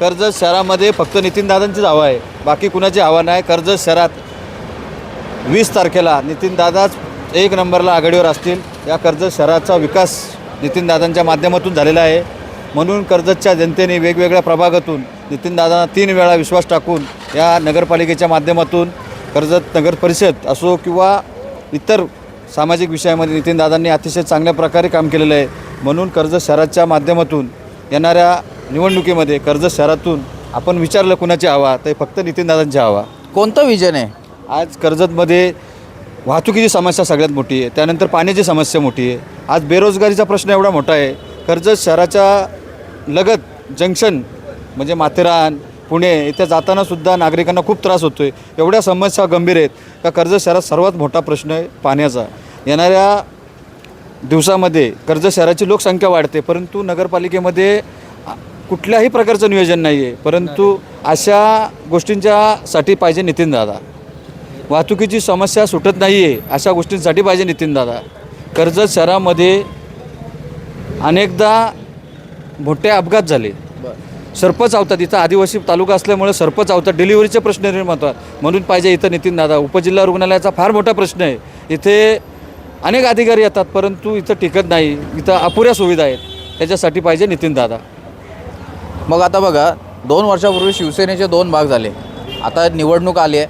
कर्जत शहरामध्ये फक्त नितीनदादांचीच हवा आहे. बाकी कुणाची हवा नाही. कर्जत शहरात वीस तारखेला नितीनदादाच एक नंबरला आघाडीवर असतील. या कर्जत शहराचा विकास नितीनदादांच्या माध्यमातून झालेला आहे. म्हणून कर्जतच्या जनतेने वेगवेगळ्या प्रभागातून नितीनदादांना तीन वेळा विश्वास टाकून या नगरपालिकेच्या माध्यमातून कर्जत नगर परिषद असो किंवा इतर सामाजिक विषयामध्ये नितीनदादांनी अतिशय चांगल्या प्रकारे काम केलेलं आहे. म्हणून कर्जत शहराच्या माध्यमातून येणाऱ्या निवडणुकीमध्ये कर्जत शहरातून आपण विचारलं कुणाची हवा तर फक्त नितीनदादांची हवा. कोणतं विजन आहे? आज कर्जतमध्ये वाहतुकीची समस्या सगळ्यात मोठी आहे त्यानंतर पाण्याची समस्या मोठी आहे. आज बेरोजगारीचा प्रश्न एवढा मोठा आहे कर्जत शहराच्या लगत जंक्शन म्हणजे माथेरान पुणे इथे जाताना सुद्धा नागरिकांना खूप त्रास होतो आहे एवढ्या समस्या गंभीर आहेत. का कर्जत शहरात सर्वात मोठा प्रश्न आहे पाण्याचा. येणाऱ्या दिवसामध्ये कर्जत शहराची लोकसंख्या वाढते परंतु नगरपालिकेमध्ये कुठल्याही प्रकारचं नियोजन नाही आहे परंतु अशा गोष्टींच्यासाठी पाहिजे नितीनदादा वाहतुकीची समस्या सुटत नाही आहे अशा गोष्टींसाठी पाहिजे नितीनदादा कर्जत शहरामध्ये अनेकदा मोठे अपघात झाले. सरपंच आवतात इथं आदिवासी तालुका असल्यामुळे सरपंच आवतात. डिलिव्हरीचे प्रश्न निर्माण होतात. म्हणून पाहिजे इथं नितीनदादा उपजिल्हा रुग्णालयाचा फार मोठा प्रश्न आहे. इथे अनेक अधिकारी येतात परंतु इथं टिकत नाही. इथं अपुऱ्या सुविधा आहेत. त्याच्यासाठी पाहिजे नितीनदादा मग आता बघा दोन वर्षापूर्वी शिवसेनेचे दोन भाग झाले. आता निवडणूक आली आहे.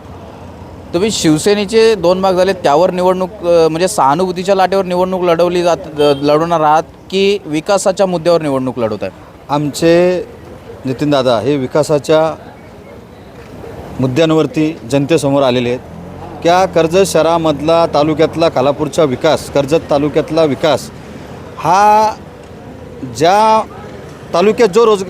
तुम्ही शिवसेनेचे दोन भाग झाले त्यावर निवडणूक म्हणजे सहानुभूतीच्या लाटेवर निवडणूक लढवली जात लढवणार आहात की विकासाच्या मुद्द्यावर निवडणूक लढवत आहे आमचे नितीनदादा हे विकासाच्या मुद्द्यांवरती जनतेसमोर आलेले आहेत. त्या कर्जत शहरामधला तालुक्यातला कालापूरचा विकास कर्जत तालुक्यातला विकास हा ज्या तालुक्यात जो रोज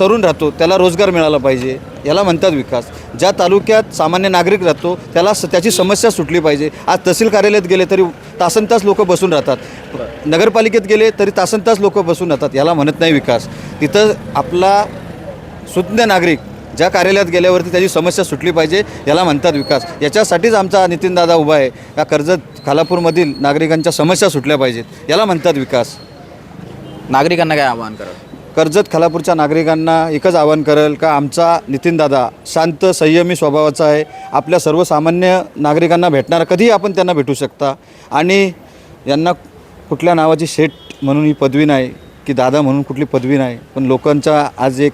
तरुण राहतो त्याला रोजगार मिळाला पाहिजे. याला म्हणतात विकास. ज्या तालुक्यात सामान्य नागरिक राहतो त्याला स त्याची समस्या सुटली पाहिजे. आज तहसील कार्यालयात गेले तरी तासन तास लोक बसून राहतात. नगरपालिकेत गेले तरी तासन तास लोक बसून राहतात. याला म्हणत नाही विकास. तिथं आपला सुज्ञ नागरिक ज्या कार्यालयात गेल्यावरती त्याची समस्या सुटली पाहिजे याला म्हणतात विकास. याच्यासाठीच आमचा नितीनदादा उभा आहे. या कर्जत खालापूरमधील नागरिकांच्या समस्या सुटल्या पाहिजेत. याला म्हणतात विकास. नागरिकांना काय आवाहन करा कर्जत खालापूरच्या नागरिकांना एकच आवाहन करेल का आमचा नितीनदादा शांत संयमी स्वभावाचा आहे. आपल्या सर्वसामान्य नागरिकांना भेटणारा कधीही आपण त्यांना भेटू शकता. आणि यांना कुठल्या नावाची शेठ म्हणून ही पदवी नाही की दादा म्हणून कुठली पदवी नाही पण लोकांचा आज एक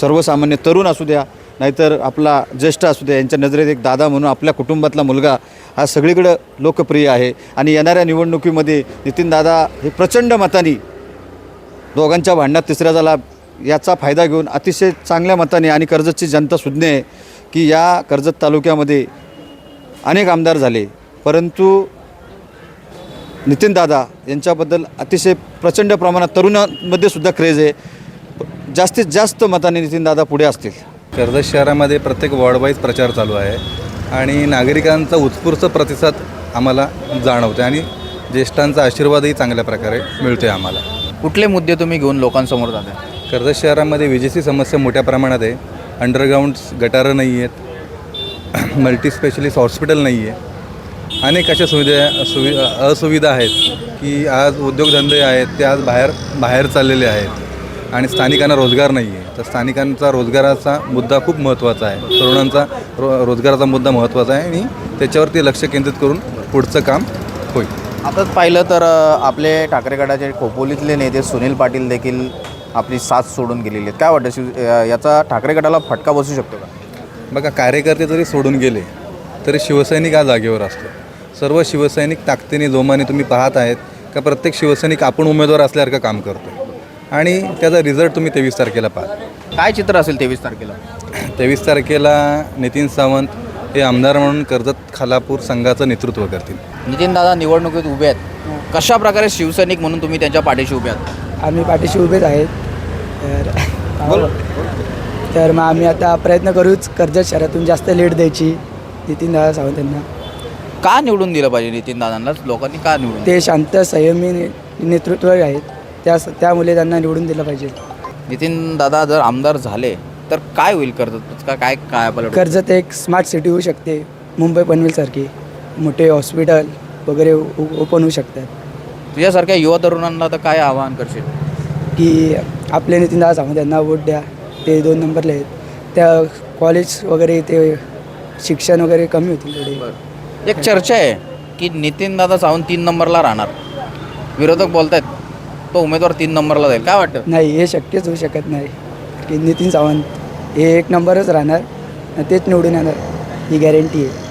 सर्वसामान्य तरुण असू द्या नाहीतर आपला ज्येष्ठ असू द्या यांच्या नजरेत एक दादा म्हणून आपल्या कुटुंबातला मुलगा हा सगळीकडं लोकप्रिय आहे. आणि येणाऱ्या निवडणुकीमध्ये नितीनदादा हे प्रचंड मतानी दोघांच्या भांडणात तिसऱ्या झाला. याचा फायदा घेऊन अतिशय चांगल्या मताने आणि कर्जतची जनता सुज्ञ आहे की या कर्जत तालुक्यामध्ये अनेक आमदार झाले. परंतु नितीनदादा यांच्याबद्दल अतिशय प्रचंड प्रमाणात तरुणांमध्ये सुद्धा क्रेज आहे. जास्तीत जास्त मताने नितीनदादा पुढे असतील. कर्जत शहरामध्ये प्रत्येक वॉर्डवाईज प्रचार चालू आहे आणि नागरिकांचा उत्स्फूर्त प्रतिसाद आम्हाला जाणवतो आणि ज्येष्ठांचा आशीर्वादही चांगल्या प्रकारे मिळतो आहे आम्हाला. कुठले मुद्दे तुम्ही घेऊन लोकांसमोर जाता? कर्जत शहरामध्ये विजेची समस्या मोठ्या प्रमाणात आहे. अंडरग्राऊंड गटारं नाही आहेत. मल्टी स्पेशलिस्ट हॉस्पिटल नाही आहे. अनेक अशा सुविधा सुवि असुविधा आहेत की आज उद्योगधंदे आहेत ते आज बाहेर बाहेर चाललेले आहेत. आणि स्थानिकांना रोजगार नाही आहे. तर स्थानिकांचा रोजगाराचा मुद्दा खूप महत्त्वाचा आहे. तरुणांचा रो रोजगाराचा मुद्दा महत्त्वाचा आहे आणि त्याच्यावरती लक्ष केंद्रित करून पुढचं काम होईल. आता पाहिलं तर आपले ठाकरे गटाचे खोपोलीतले नेते सुनील पाटील देखील आपली साथ सोडून गेलेले आहेत. काय वाटतं? शिव याचा ठाकरे गटाला फटका बसू शकतो का? बघा कार्यकर्ते जरी सोडून गेले तरी शिवसैनिक हा जागेवर असतो. सर्व शिवसैनिक ताकदीने जोमाने तुम्ही पाहत आहेत का प्रत्येक शिवसैनिक आपण उमेदवार असल्यासारखं काम करतो आणि त्याचा रिझल्ट तुम्ही तेवीस तारखेला पाहा. काय चित्र असेल तेवीस तारखेला? तेवीस तारखेला नितीन सावंत हे आमदार म्हणून कर्जत खालापूर संघाचं नेतृत्व करतील. नितीन दादा निवडणुकीत उभे आहेत. कशा प्रकारे शिवसैनिक म्हणून तुम्ही त्यांच्या पाठीशी उभे आहात? आम्ही पाठीशी उभेच आहेत. तर तर मग आम्ही आता प्रयत्न करूच. कर्जत शहरातून जास्त लीड द्यायची. नितीन दादा सावंत यांना. का निवडून दिलं पाहिजे नितीन दादांना लोकांनी का निवडून ते शांत संयमी ने- नेतृत्व आहेत. त्या त्यामुळे त्यांना निवडून दिलं पाहिजे. नितीन दादा जर आमदार झाले तर काय होईल कर्जत का काय काय पलट कर्जत एक स्मार्ट सिटी होऊ शकते. मुंबई पनवेलसारखी. मोठे हॉस्पिटल वगैरे ओपन होऊ शकतात. तुझ्यासारख्या युवा तरुणांना तर काय आवाहन करशील? की आपले नितीन दादा सावंत यांना वोट द्या. ते दोन नंबरला आहेत. त्या कॉलेज वगैरे ते शिक्षण वगैरे कमी होतील थोडे एक चर्चा आहे की नितीन दादा सावंत तीन नंबरला राहणार. विरोधक बोलतायत तो उमेदवार तीन नंबरला जाईल. काय वाटतं? नाही हे शक्यच होऊ शकत नाही की नितीन सावंत हे एक नंबरच राहणार आणि तेच निवडून येणार. ही गॅरंटी आहे.